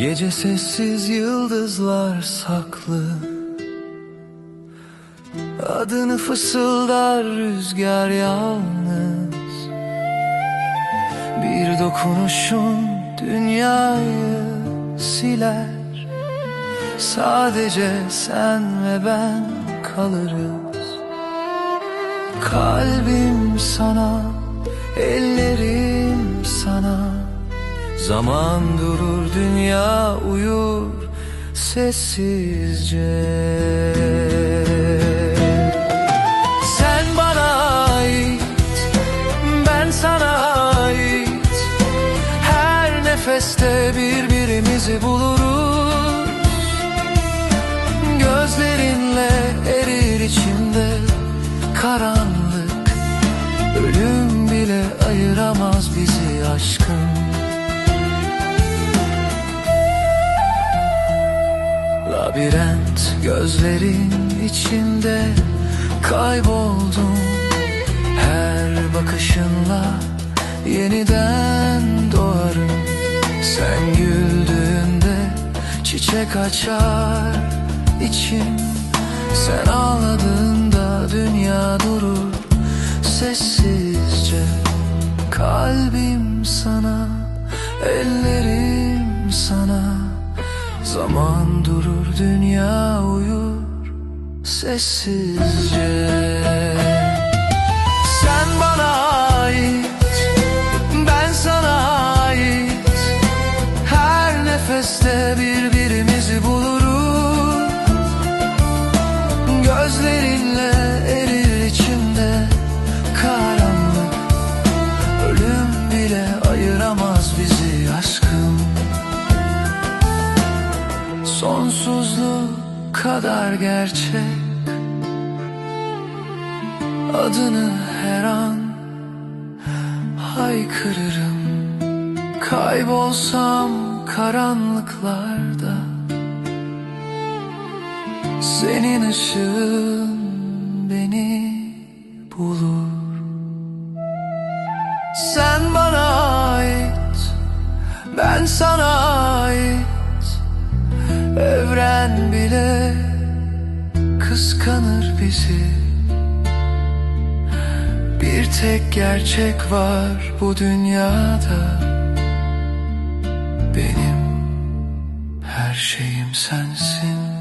Gece sessiz yıldızlar saklı. Adını fısıldar rüzgar yalnız. Bir dokunuşun dünyayı siler. Sadece sen ve ben kalırız. Kalbim sana, ellerim sana Zaman durur, dünya uyur sessizce. Sen bana ait, ben sana ait. Her nefeste birbirimizi buluruz. Gözlerinle erir içimde karanlık. Ölüm bile ayıramaz bizi aşkın Labirent gözlerin içinde kayboldum. Her bakışınla yeniden doğarım. Sen güldüğünde çiçek açar içim. Sen ağladığında dünya durur sessizce. Kalbim sana, ellerim sana. Zaman durur, dünya uyur sessizce Sonsuzluk kadar gerçek. Adını her an haykırırım. Kaybolsam karanlıklarda Senin ışığın beni bulur. Sen bana ait, ben sana ait Evren bile kıskanır bizi. Bir tek gerçek var bu dünyada. Benim her şeyim sensin